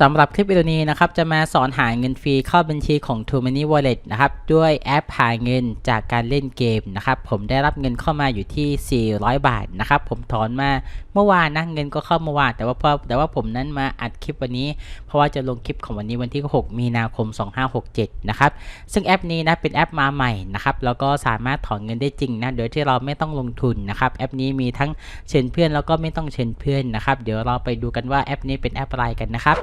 สำหรับคลิปวิดีโอนี้นะครับจะมาสอนหาเงินฟรีเข้าบัญชีของ t o Money Wallet นะครับด้วยแอปหาเงินจากการเล่นเกมนะครับผมได้รับเงินเข้ามาอยู่ที่ 400 บาทนะครับผมถอนมาเมื่อวานนะเงินก็เข้าเมื่อวานแต่ว่าพอแต่ว่าผมนั้นมาอัดคลิปวันนี้ เพราะว่าจะลงคลิปของวันนี้วันที่ 6 มีนาคม 2567 นะครับซึ่งแอปนี้นะเป็นแอปมาใหม่นะครับแล้วก็สามารถถอนเงินได้จริงนะโดยที่เราไม่ต้องลงทุนนะครับแอปนี้มีทั้งเชิญเพื่อนแล้วก็ไม่ต้องเชิญเพื่อนนะครับเดี๋ยวเราไปดูกันว่าแอปนี้เป็นแอปอะไรกันนะครับ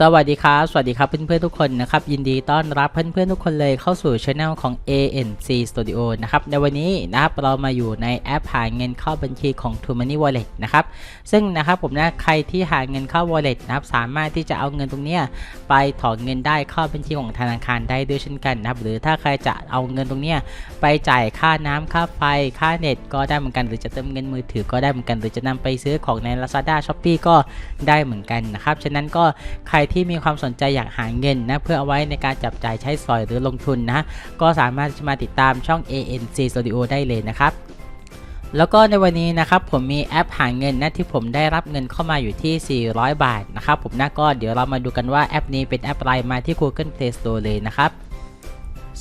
สวัสดีครับ สวัสดีครับเพื่อนๆทุกคนนะครับ ยินดีต้อนรับเพื่อนๆทุกคนเลยเข้าสู่ช anel ของ ANC Studio นะครับ ในวันนี้นะครับเรามาอยู่ในแอปหาเงินเข้าบัญชีของ t o Money Wallet นะครับ ซึ่งนะครับผมนะใครที่หาเงินเข้า Wallet นะครับสามารถที่จะเอาเงินตรงนี้ไปถอนเงินได้เข้าบัญชีของธนาคารได้ด้วยเช่นกันนะครับ หรือถ้าใครจะเอาเงินตรงนี้ไปจ่ายค่าน้ำค่าไฟค่าเน็ตก็ได้เหมือนกัน หรือจะเติมเงินมือถือก็ได้เหมือนกัน หรือจะนำไปซื้อของใน Lazada Shopee ก็ได้เหมือนกันนะครับ ฉะนั้นก็ใครที่มีความสนใจอยากหาเงินนะเพื่อเอาไว้ในการจับจ่ายใช้สอยหรือลงทุนนะก็สามารถจะมาติดตามช่อง ANC Studio ได้เลยนะครับแล้วก็ในวันนี้นะครับผมมีแอปหาเงินนะที่ผมได้รับเงินเข้ามาอยู่ที่ 400 บาทนะครับผมนะก็เดี๋ยวเรามาดูกันว่าแอปนี้เป็นแอปอะไรมาที่ Google Play Store เลยนะครับ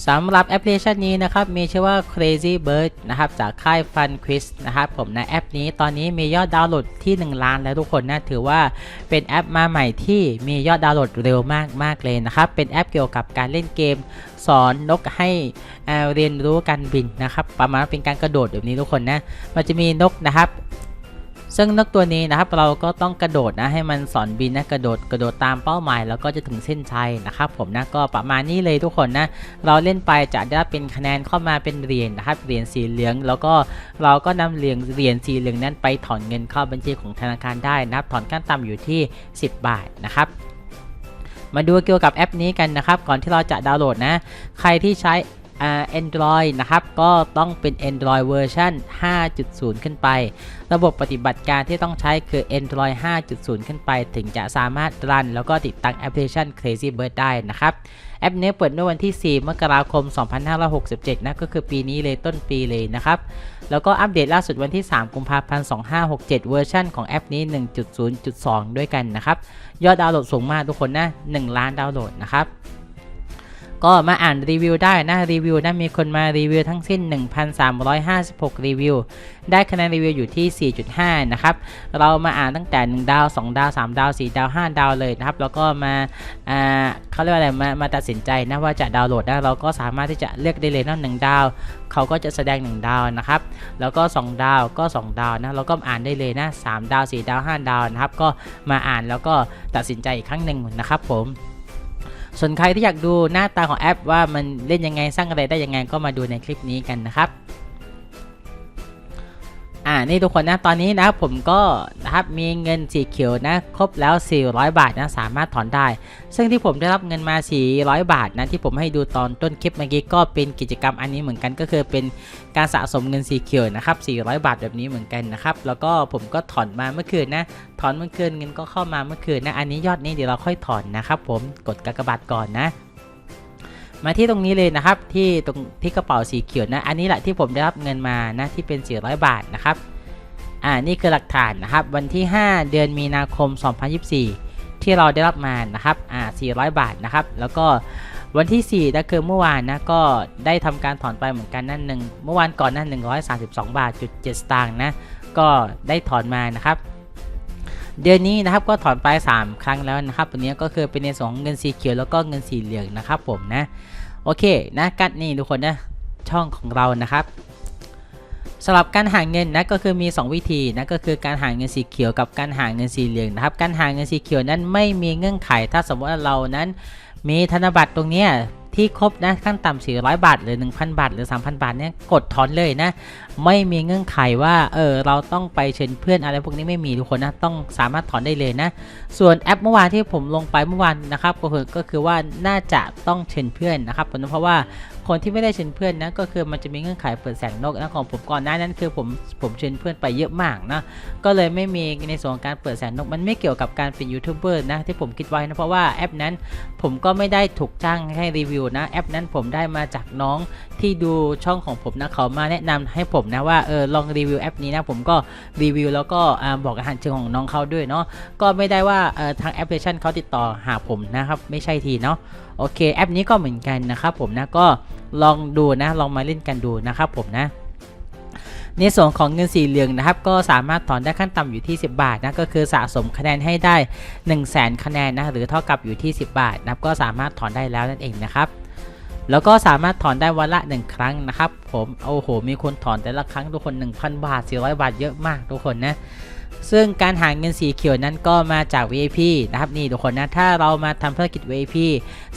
สำหรับแอปพลิเคชันนี้นะครับ มีชื่อว่า Crazy Bird นะครับ จากค่าย Fun Quiz นะครับ ผมในะแอปนี้ตอนนี้มียอดดาวน์โหลดที่ 1 ล้านแล้วทุกคนนะถือว่าเป็นแอปมาใหม่ที่มียอดดาวน์โหลดเร็วมากมากเลยนะครับ เป็นแอปเกี่ยวกับการเล่นเกม สอนนกให้เรียนรู้การบินนะครับ ประมาณเป็นการกระโดดแบบนี้ทุกคนนะ มันจะมีนกนะครับ ซึ่งนกตัวนี้นะครับเราก็ต้องกระโดดนะให้มันสอนบินนะกระโดดกระโดดตามเป้าหมาย แล้วก็จะถึงเส้นชัยนะครับผมนะก็ประมาณนี้เลยทุกคนนะเราเล่นไปจะได้เป็นคะแนนเข้ามาเป็นเหรียญนะครับเหรียญสีเหลือง แล้วก็เราก็นำเหรียญเหรียญสีเหลืองนั้นไปถอนเงินเข้าบัญชีของธนาคารได้นะครับถอนขั้นต่ำอยู่ที่ 10 บาทนะครับมาดูเกี่ยวกับแอปนี้กันนะครับ ก่อนที่เราจะดาวน์โหลดนะ ใครที่ใช้ Android นะครับก็ต้องเป็น Android เวอร์ชัน5.0 ขึ้นไป ระบบปฏิบัติการที่ต้องใช้คือ Android 5.0 ขึ้นไป ถึงจะสามารถรัน แล้วก็ติดตั้งแอปพลิเคชัน Crazy Bird ได้นะครับแอปนี้เปิดเมื่อวันที่ 4 มกราคม 2567 นะก็คือปีนี้เลยต้นปีเลยนะครับ แล้วก็อัปเดตล่าสุดวันที่ 3 กุมภาพันธ์ 2567 เวอร์ชันของแอปนี้ 1.0.2 ด้วยกันนะครับ ยอดดาวน์โหลดสูงมากทุกคนนะ 1 ล้านดาวน์โหลดนะครับ ก็มาอ่านรีวิวได้นะรีวิวนะมีคนมารีวิวทั้งสิ้น 1,356 รีวิว ได้คะแนนรีวิวอยู่ที่ 4.5 นะครับ เรามาอ่านตั้งแต่ 1 ดาว 2 ดาว 3 ดาว 4 ดาว 5 ดาวเลยนะครับ แล้วก็มาอ่าเขาเรียกว่าอะไรมามาตัดสินใจนะว่าจะดาวน์โหลดนะเราก็สามารถที่จะเลือกได้เลยนะ1ดาว เขาก็จะแสดง 1 ดาวนะครับ แล้วก็ 2 ดาวก็ 2 ดาวนะเราก็อ่านได้เลยนะ3ดาว 4 ดาว 5 ดาวนะครับ ก็มาอ่านแล้วก็ตัดสินใจอีกครั้งหนึ่งนะครับผม ส่วนใครที่อยากดูหน้าตาของแอปว่ามันเล่นยังไงสร้างอะไรได้ยังไงก็มาดูในคลิปนี้กันนะครับ นี่ทุกคนนะตอนนี้นะผมก็นะครับมีเงินสีเขียวนะครบแล้ว 400 บาทนะสามารถถอนได้ ซึ่งที่ผมได้รับเงินมา 400 บาทนะที่ผมให้ดูตอนต้นคลิปเมื่อกี้ก็เป็นกิจกรรมอันนี้เหมือนกันก็คือเป็นการสะสมเงินสีเขียวนะครับ 400 บาทแบบนี้เหมือนกันนะครับแล้วก็ผมก็ถอนมาเมื่อคืนนะถอนเมื่อคืนเงินก็เข้ามาเมื่อคืนนะอันนี้ยอดนี้เดี๋ยวเราค่อยถอนนะครับผมกดกากบาทก่อนนะ มาที่ตรงนี้เลยนะครับ ที่ตรงที่กระเป๋าสีเขียวนะ อันนี้แหละที่ผมได้รับเงินมานะที่เป็น 400 บาทนะครับ อ่า นี่คือหลักฐานนะครับ วันที่ 5 เดือนมีนาคม 2024 ที่เราได้รับมานะครับ อ่า 400 บาทนะครับ แล้วก็วันที่4นะคือเมื่อวานนะก็ได้ทำการถอนไปเหมือนกันนั่นหนึ่งเมื่อวานก่อนนั่น132 บาทจุด7สตางค์นะก็ได้ถอนมานะครับ เดือนนี้นะครับก็ถอนไป 3 ครั้งแล้วนะครับตัวนี้ก็คือเป็นในส่วนของเงินสีเขียวแล้วก็เงินสีเหลืองนะครับผมนะโอเคนะกันนี่ทุกคนนะช่องของเรานะครับสำหรับการหาเงินนะก็คือมี 2 วิธีนะก็คือการหาเงินสีเขียวกับการหาเงินสีเหลืองนะครับการหาเงินสีเขียวนั้นไม่มีเงื่อนไข ถ้าสมมติว่าเรานั้นมีธนบัตรตรงนี้ ที่ครบนะขั้นต่ำ400 บาท หรือ 1,000 บาท หรือ 3,000 บาทเนี่ยกดถอนเลยนะ ไม่มีเงื่อนไขว่าเออเราต้องไปเชิญเพื่อนอะไรพวกนี้ไม่มีทุกคนนะต้องสามารถถอนได้เลยนะ ส่วนแอปเมื่อวานที่ผมลงไปเมื่อวานนะครับก็คือก็คือว่าน่าจะต้องเชิญเพื่อนนะครับเพราะว่าคนที่ไม่ได้เชิญเพื่อนนะก็คือมันจะมีเงื่อนไขเปิดแสงนกนะของผมก่อนหน้านั้นคือผมผมเชิญเพื่อนไปเยอะมากนะก็เลยไม่มีในส่วนของการเปิดแสงนกมันไม่เกี่ยวกับการเป็นยูทูบเบอร์นะที่ผมคิดไว้นะเพราะว่าแอปนั้นผมก็ไม่ได้ถูกจ้างให้รีวิวนะแอปนั้นผมได้มาจากน้องที่ดูช่องของผมนะเขามาแนะนำให้ผมนะว่าเออลองรีวิวแอปนี้นะผมก็รีวิวแล้วก็บอกอาหารเชิงของน้องเขาด้วยเนาะก็ไม่ได้ว่าทางแอปพลิเคชันเขาติดต่อหาผมนะครับไม่ใช่ทีเนาะ โอเคแอปนี้ก็เหมือนกันนะครับผมนะก็ลองดูนะลองมาเล่นกันดูนะครับผมนะในส่วนของเงินสีเหลืองนะครับ ก็สามารถถอนได้ขั้นต่ำอยู่ที่ 10 บาทนะก็คือสะสมคะแนนให้ได้ 1 0 0 0 0แคะแนนนะหรือเท่ากับอยู่ที่ 10 บาทนับก็สามารถถอนได้แล้วนั่นเองนะครับแล้วก็สามารถถอนได้วันละ 1 ครั้งนะครับ ผมโอ้โห มีคนถอนแต่ละครั้งทุกคน 1,000 บาท 400 บาทเยอะมากทุกคนนะ ซึ่งการหาเงินสีเขียวนั้นก็มาจาก VIP นะครับนี่ทุกคนนะถ้าเรามาทำภารกิจ VIP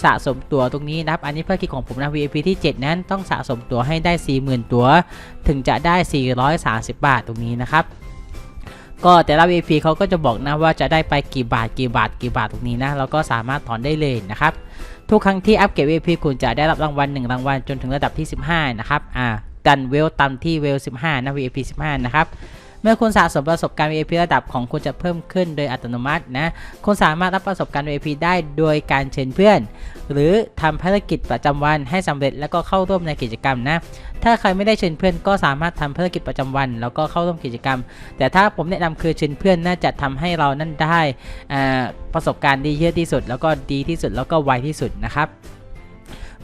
สะสมตั๋วตรงนี้นะครับอันนี้ภารกิจของผมนะ VIP ที่ 7 นั้นต้องสะสมตั๋วให้ได้ 40,000 ตั๋วถึงจะได้ 430 บาทตรงนี้นะครับก็แต่ละ VIP เขาก็จะบอกนะว่าจะได้ไปกี่บาทกี่บาทกี่บาทตรงนี้นะเราก็สามารถถอนได้เลยนะครับทุกครั้งที่อัปเกรด VIP คุณจะได้รับรางวัล1รางวัลจนถึงระดับที่ 15 นะครับอ่ากันเวลตามที่เวล 15 นะ VIP 15 นะครับ เมื่อคุณสะสมประสบการณ์ VIP ระดับของคุณจะเพิ่มขึ้นโดยอัตโนมัตินะ คุณสามารถรับประสบการณ์ VIP ได้โดยการเชิญเพื่อน หรือทำภารกิจประจำวันให้สำเร็จแล้วก็เข้าร่วมในกิจกรรมนะ ถ้าใครไม่ได้เชิญเพื่อนก็สามารถทำภารกิจประจำวัน แล้วก็เข้าร่วมกิจกรรม แต่ถ้าผมแนะนำคือเชิญเพื่อนน่าจะทำให้เรานั่นได้ประสบการณ์ดีเยอะที่สุด แล้วก็ดีที่สุดแล้วก็ไวที่สุดนะครับ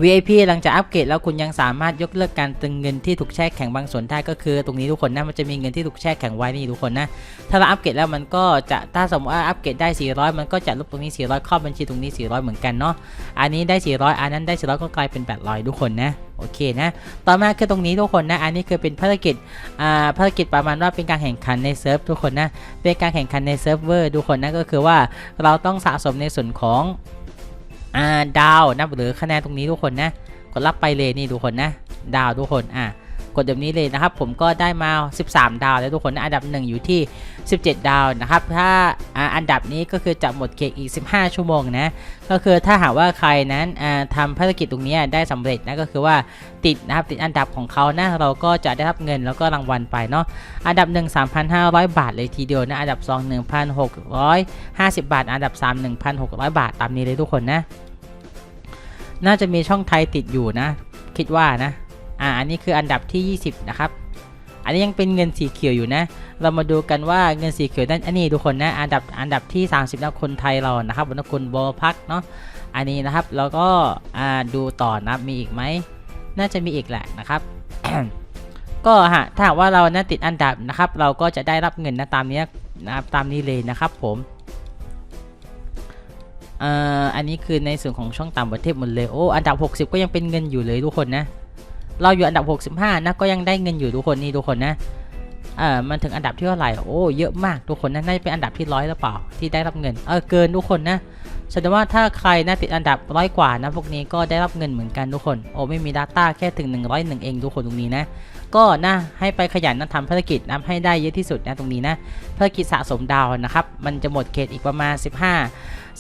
VIP หลังจากอัปเกรดแล้วคุณยังสามารถยกเลิกการตึงเงินที่ถูกแช่แข็งบางส่วนได้ก็คือ ตรงนี้ทุกคนนะมันจะมีเงินที่ถูกแช่แข็งไว้นี่ทุกคนนะถ้าเราอัปเกรดแล้วมันก็จะถ้าสมมติว่าอัปเกรดได้ 400 มันก็จะลบตรงนี้ 400เข้าบัญชีตรงนี้ 400 เหมือนกันเนาะอันนี้ได้ 400 อันนั้นได้ 400 ก็กลายเป็น 800 ทุกคนนะโอเคนะ ต่อมาคือตรงนี้ทุกคนนะ อันนี้คือเป็นภารกิจ อ่า ภารกิจประมาณว่าเป็นการแข่งขันในเซิร์ฟทุกคนนะ เป็นการแข่งขันในเซิร์ฟเวอร์ทุกคนนะ ก็คือว่าเราต้องสะสมในส่วนของ อ่าดาวนะหรือคะแนนตรงนี้ทุกคนนะกดรับไปเลยนี่ทุกคนนะ ดาวทุกคนอะ กดแบบนี้เลยนะครับ ผมก็ได้มา 13 ดาวแล้วทุกคนอันดับ 1 อยู่ที่ 17 ดาวนะครับ ถ้าอันดับนี้ก็คือจะหมดเขตอีก 15 ชั่วโมงนะ ก็คือถ้าหากว่าใครนั้นอ่าทำภารกิจตรงนี้ได้สำเร็จนะก็คือว่าติดนะครับติดอันดับของเขานะเราก็จะได้รับเงินแล้วก็รางวัลไปเนาะอันดับ 1 3,500 บาทเลยทีเดียวนะอันดับ 2 1,650 บาท อันดับ 3 1,600 บาทตามนี้เลยทุกคนนะน่าจะมีช่องไทยติดอยู่นะ คิดว่านะ อ่าอันนี้คืออันดับที่ 20 นะครับ อันนี้ยังเป็นเงินสีเขียวอยู่นะ เรามาดูกันว่าเงินสีเขียวนั้นอันนี้ทุกคนนะอันดับอันดับที่ 30นะคนไทยเรานะครับวันนคุณบอพักเนาะอันนี้นะครับแล้วก็อ่าดูต่อนะมีอีกไหมน่าจะมีอีกแหละนะครับก็ฮะถ้าหากว่าเรานะติดอันดับนะครับ เราก็จะได้รับเงินนะตามนี้นะครับตามนี้เลยนะครับผมอันนี้คือในส่วนของช่องต่างประเทศหมดเลยโอ้อันดับ 60 ก็ยังเป็นเงินอยู่เลยทุกคนนะ เราอยู่อันดับ 65 นะ ก็ยังได้เงินอยู่ทุกคนนี่ทุกคนนะเอ่อมันถึงอันดับที่เท่าไหร่ โอ้ เยอะมากทุกคนนะน่าจะเป็นอันดับที่ร้อยหรือเปล่า ที่ได้รับเงิน เออ เกินทุกคนนะ แสดงว่าถ้าใครนะติดอันดับร้อยกว่านะ พวกนี้ก็ได้รับเงินเหมือนกันทุกคน โอ้ ไม่มี Data แค่ถึง 101 เองทุกคนตรงนี้นะ ก็นะให้ไปขยันนะทำภารกิจนะให้ได้เยอะที่สุดนะตรงนี้นะภารกิจสะสมดาวนะครับ มันจะหมดเขตอีกประมาณ 15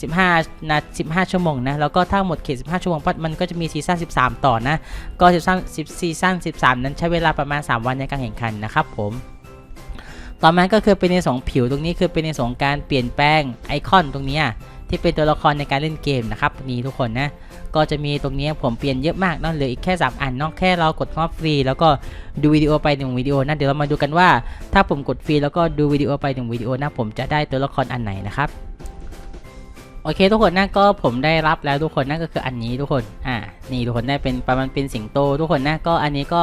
15นา15 ชั่วโมงนะแล้วก็ถ้าหมดเขต 15 ชั่วโมงปั๊บมันก็จะมีซีซั่น13 ต่อนะ ก็ซีซั่น10ซีซั่น13 นั้นใช้เวลาประมาณ 3 วันในการแข่งขันนะครับผมต่อมาก็คือเป็นในสองผิวตรงนี้คือเป็นในสองการเปลี่ยนแปลงไอคอนตรงนี้ ที่เป็นตัวละครในการเล่นเกมนะครับนี่ทุกคนนะก็จะมีตรงนี้ผมเปลี่ยนเยอะมากนอกเหลืออีกแค่ 3 อันนอกแค่เรากดคำว่าฟรี แล้วก็ดูวิดีโอไปหนึ่งวิดีโอนะเดี๋ยวเรามาดูกันว่า ถ้าผมกดฟรีแล้วก็ดูวิดีโอไปหนึ่งวิดีโอนะผมจะได้ตัวละครอันไหนนะครับ โอเคทุกคนนะก็ผมได้รับแล้วทุกคนนั่นก็คืออันนี้ทุกคนอ่านี่ทุกคนได้เป็นประมาณเป็นสิงโต ทุกคนนะก็อันนี้ก็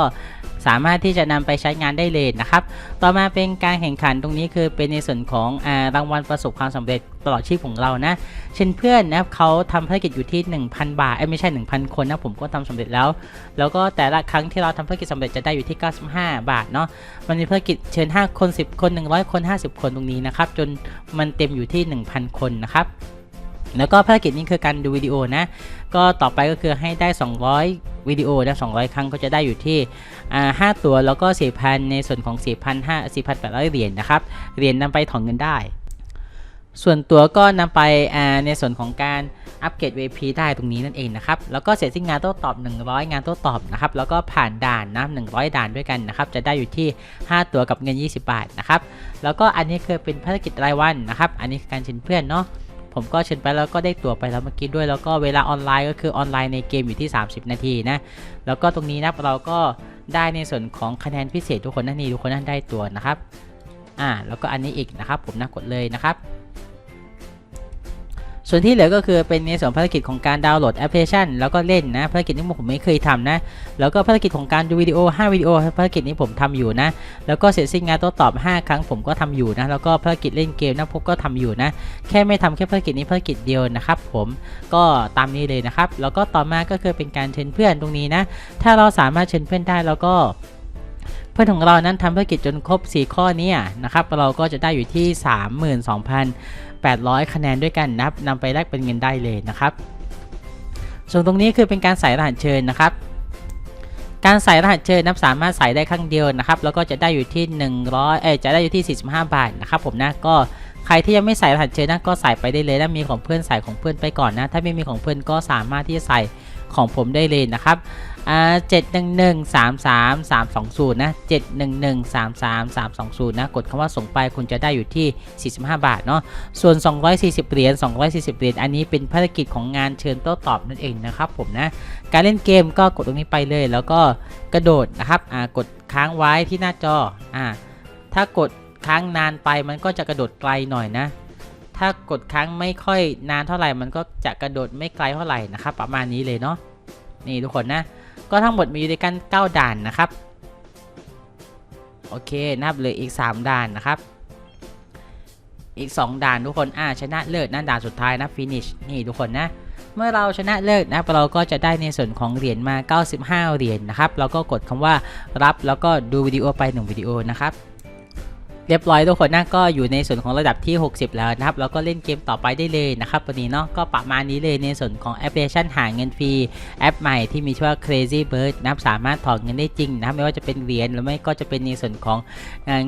สามารถที่จะนำไปใช้งานได้เลยนะครับต่อมาเป็นการแข่งขันตรงนี้คือเป็นในส่วนของอ่ารางวัลประสบความสำเร็จตลอดชีพของเรานะ เช่นเพื่อนนะเขาทำภารกิจอยู่ที่ 1,000 บาทไม่ใช่ 1,000 คนนะผมก็ทำสำเร็จแล้ว แล้วก็แต่ละครั้งที่เราทำภารกิจสำเร็จจะได้อยู่ที่ 95 บาทเนาะมันมีภารกิจเชิญ 5 คน 10 คน 100 คน 50 คนตรงนี้นะครับจนมันเต็มอยู่ที่ 1,000 คนนะครับ แล้วก็ภารกิจนี้คือการดูวิดีโอนะ ก็ต่อไปก็คือให้ได้ 200 วิดีโอนะ200 ครั้งก็จะได้อยู่ที่อ่า5ตัวแล้วก็4,000 ในส่วนของ 4,500 4,800 เหรียญนะครับ เหรียญนำไปถอนเงินได้ ส่วนตัวก็นำไปในส่วนของการอัปเกรด VP ได้ตรงนี้นั่นเองนะครับ แล้วก็เสร็จสิ้นงานโต้ตอบ 100 งานโต้ตอบนะครับ แล้วก็ผ่านด่านนะ100 ด่านด้วยกันนะครับ จะได้อยู่ที่ 5 ตัวกับเงิน 20 บาทนะครับ แล้วก็อันนี้คือเป็นภารกิจรายวันนะครับ อันนี้คือการชิญเพื่อนเนาะ ผมก็เชิญไปแล้วก็ได้ตั๋วไปแล้วเมื่อกี้ด้วย แล้วก็เวลาออนไลน์ก็คือออนไลน์ในเกมอยู่ที่ 30 นาทีนะ แล้วก็ตรงนี้นะเราก็ได้ในส่วนของคะแนนพิเศษทุกคนนั่นนี่ทุกคนนั่นได้ตั๋วนะครับ อ่า แล้วก็อันนี้อีกนะครับ ผมนะกดเลยนะครับ ส่วนที่เหลือก็คือเป็นในส่วนภารกิจของการดาวน์โหลดแอปพลิเคชันแล้วก็เล่นนะภารกิจนี้ผมไม่เคยทำนะแล้วก็ภารกิจของการดูวิดีโอ 5 วิดีโอภารกิจนี้ผมทำอยู่นะแล้วก็เสร็จสิ้นงานโต้ตอบ 5 ครั้งผมก็ทำอยู่นะแล้วก็ภารกิจเล่นเกมนะผมก็ทำอยู่นะแค่ไม่ทำแค่ภารกิจนี้ภารกิจเดียวนะครับผมก็ตามนี้เลยนะครับแล้วก็ต่อมาก็คือเป็นการเชิญเพื่อนตรงนี้นะถ้าเราสามารถเชิญเพื่อนได้แล้วก็ พื่อนของเรานั้นทำภารกิจจนครบ 4 ข้อเนี้นะครับเราก็จะได้อยู่ที่ 32,800 คะแนนด้วยกันนะครับนำไปแลกเป็นเงินได้เลยนะครับ ส่วนตรงนี้คือเป็นการใส่รหัสเชิญนะครับ การใส่รหัสเชิญนับสามารถใส่ได้ครั้งเดียวนะครับ แล้วก็จะได้อยู่ที่ 100เอจะได้อยู่ที่ 45 บาทนะครับผมนะก็ใครที่ยังไม่ใส่รหัสเชิญนะก็ใส่ไปได้เลยนะมีของเพื่อนใส่ของเพื่อนไปก่อนนะถ้าไม่มีของเพื่อนก็สามารถที่จะใส่ ของผมได้เลยนะครับเจ็ดหนึ่งหนึ่งสามสามสามสองศูนย์นะเจ็ดหนึ่งหนึ่งสามสามสามสองศูนย์นะกดคำว่าส่งไปคุณจะได้อยู่ที่ 45 บาทเนาะส่วน 240 เหรียญ240 เหรียญอันนี้เป็นภารกิจของงานเชิญโต้ตอบนั่นเองนะครับผมนะการเล่นเกมก็กดตรงนี้ไปเลย แล้วก็กระโดดนะครับกดค้างไว้ที่หน้าจออ่าถ้ากดค้างนานไปมันก็จะกระโดดไกลหน่อยนะ ถ้ากดค้างไม่ค่อยนานเท่าไหร่มันก็จะกระโดดไม่ไกลเท่าไหร่นะครับ ประมาณนี้เลยเนาะนี่ทุกคนนะ ก็ทั้งหมดมีอยู่ด้วยกัน 9 ด่านนะครับโอเคนับเลยอีก 3 ด่านนะครับ อีก 2 ด่านทุกคนอ่าชนะเลิศนะด่านสุดท้ายนะฟินิชนี่ทุกคนนะเมื่อเราชนะเลิศนะเราก็จะได้ในส่วนของเหรียญมา 95 เหรียญนะครับ เราก็กดคำว่ารับแล้วก็ดูวิดีโอไป 1 วิดีโอนะครับ เรียบร้อยทุกคนนะก็อยู่ในส่วนของระดับที่ 60 แล้วนะครับแล้วก็เล่นเกมต่อไปได้เลยนะครับวันนี้เนาะก็ประมาณนี้เลยในส่วนของแอปพลิเคชันหาเงินฟรีแอปใหม่ที่มีชื่อว่า Crazy Bird นะครับสามารถถอนเงินได้จริงนะครับไม่ว่าจะเป็นเหรียญหรือไม่ก็จะเป็นในส่วนของ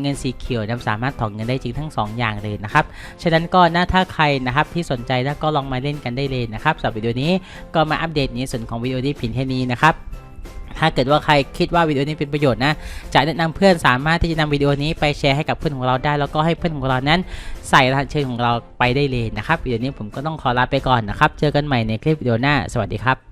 เงินสีเขียวนะครับสามารถถอนเงินได้จริงทั้ง 2 อย่างเลยนะครับฉะนั้นก็นะถ้าใครนะครับที่สนใจแล้วก็ลองมาเล่นกันได้เลยนะครับสำหรับวิดีโอนี้ก็มาอัปเดตในส่วนของวิดีโอที่เพียงแค่นี้นะครับ ถ้าเกิดว่าใครคิดว่าวิดีโอนี้เป็นประโยชน์นะจะแนะนำเพื่อนสามารถที่จะนำวิดีโอนี้ไปแชร์ให้กับเพื่อนของเราได้ แล้วก็ให้เพื่อนของเรานั้น ใส่รหัสเชิญของเราไปได้เลยนะครับวิดีโอนี้ผมก็ต้องขอลาไปก่อนนะครับ เจอกันใหม่ในคลิปวิดีโอหน้า สวัสดีครับ